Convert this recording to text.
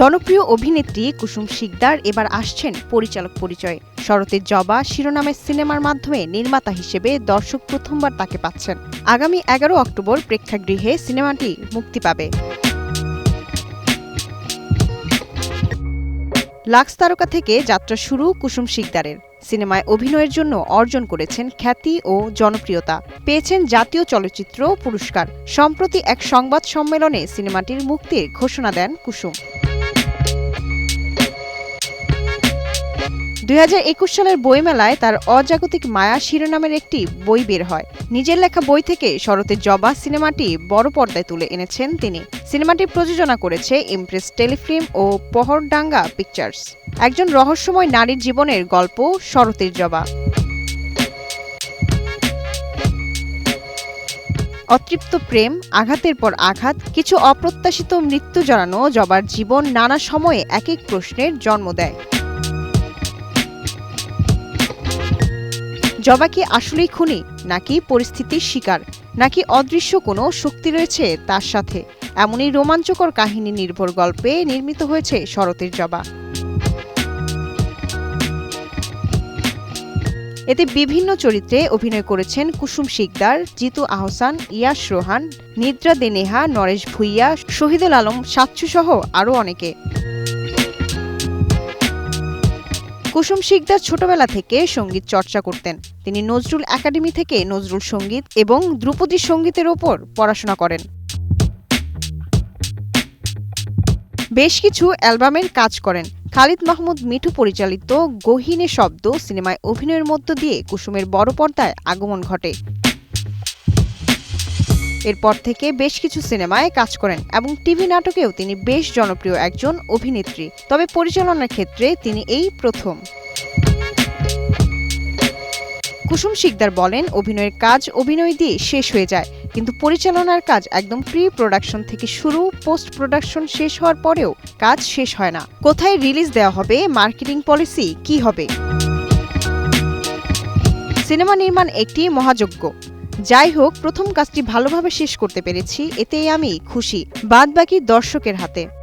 জনপ্রিয় অভিনেত্রী কুসুম শিকদার এবার আসছেন পরিচালক পরিচয়ে। শরতের জবা শিরোনামের সিনেমার মাধ্যমে নির্মাতা হিসেবে দর্শক প্রথমবার তাকে পাচ্ছেন। আগামী এগারো অক্টোবর প্রেক্ষাগৃহে সিনেমাটি মুক্তি পাবে। লাক্স তারকা থেকে যাত্রা শুরু কুসুম শিকদারের। সিনেমায় অভিনয়ের জন্য অর্জন করেছেন খ্যাতি ও জনপ্রিয়তা। পেয়েছেন জাতীয় চলচ্চিত্র পুরস্কার। সম্প্রতি এক সংবাদ সম্মেলনে সিনেমাটির মুক্তির ঘোষণা দেন কুসুম। দুই হাজার একুশ সালের বইমেলায় তার অজাগতিক মায়া শিরোনামের একটি বই বের হয়। নিজের লেখা বই থেকে শরতের জবা সিনেমাটি বড় পর্দায় তুলে এনেছেন তিনি। সিনেমাটি প্রযোজনা করেছে ইমপ্রেস টেলিফিল্ম ও পহরডাঙ্গা পিকচার্স। একজন রহস্যময় নারীর জীবনের গল্প, শরতের জবা। অতৃপ্ত প্রেম, আঘাতের পর আঘাত, কিছু অপ্রত্যাশিত মৃত্যু জড়ানো জবার জীবন নানা সময়ে এক এক প্রশ্নের জন্ম দেয়। জবা কি আসলেই খুনি, নাকি পরিস্থিতির শিকার, নাকি অদৃশ্য কোনো শক্তি রয়েছে তার সাথে? এমনই রোমাঞ্চকর কাহিনী নির্ভর গল্পে নির্মিত হয়েছে শরতের জবা। এতে বিভিন্ন চরিত্রে অভিনয় করেছেন কুসুম শিকদার, জিতু আহসান, ইয়াস রোহান, নিদ্রা দেনেহা, নরেশ ভুইয়া, শহীদুল আলম, সাচ্ছু সহ আরও অনেকে। কুসুম শিকদার ছোটবেলা থেকে সংগীত চর্চা করতেন। তিনি নজরুল একাডেমি থেকে নজরুল সংগীত এবং ধ্রুপদী সঙ্গীতের ওপর পড়াশোনা করেন। বেশ কিছু অ্যালবামের কাজ করেন। খালিদ মাহমুদ মিঠু পরিচালিত গহিনে শব্দ সিনেমায় অভিনয়ের মধ্য দিয়ে কুসুমের বড় পর্দায় আগমন ঘটে। এরপর থেকে বেশ কিছু সিনেমায় কাজ করেন এবং টিভি নাটকেও তিনি বেশ জনপ্রিয় একজন অভিনেত্রী। তবে পরিচালনার ক্ষেত্রে তিনি এই প্রথম। কুসুম শিকদার বলেন, অভিনয়ের কাজ অভিনয় দিয়ে শেষ হয়ে যায়, কিন্তু পরিচালনার কাজ একদম প্রি প্রোডাকশন থেকে শুরু পোস্ট প্রোডাকশন শেষ হওয়ার পরেও কাজ শেষ হয় না। কোথায় রিলিজ দেওয়া হবে মার্কেটিং পলিসি কি হবে? সিনেমা নির্মাণ একটি মহাযজ্ঞ। যাই হোক, প্রথম কাজটি ভালোভাবে শেষ করতে পেরেছি, এতেই আমি খুশি। বাদ বাকি দর্শকের হাতে।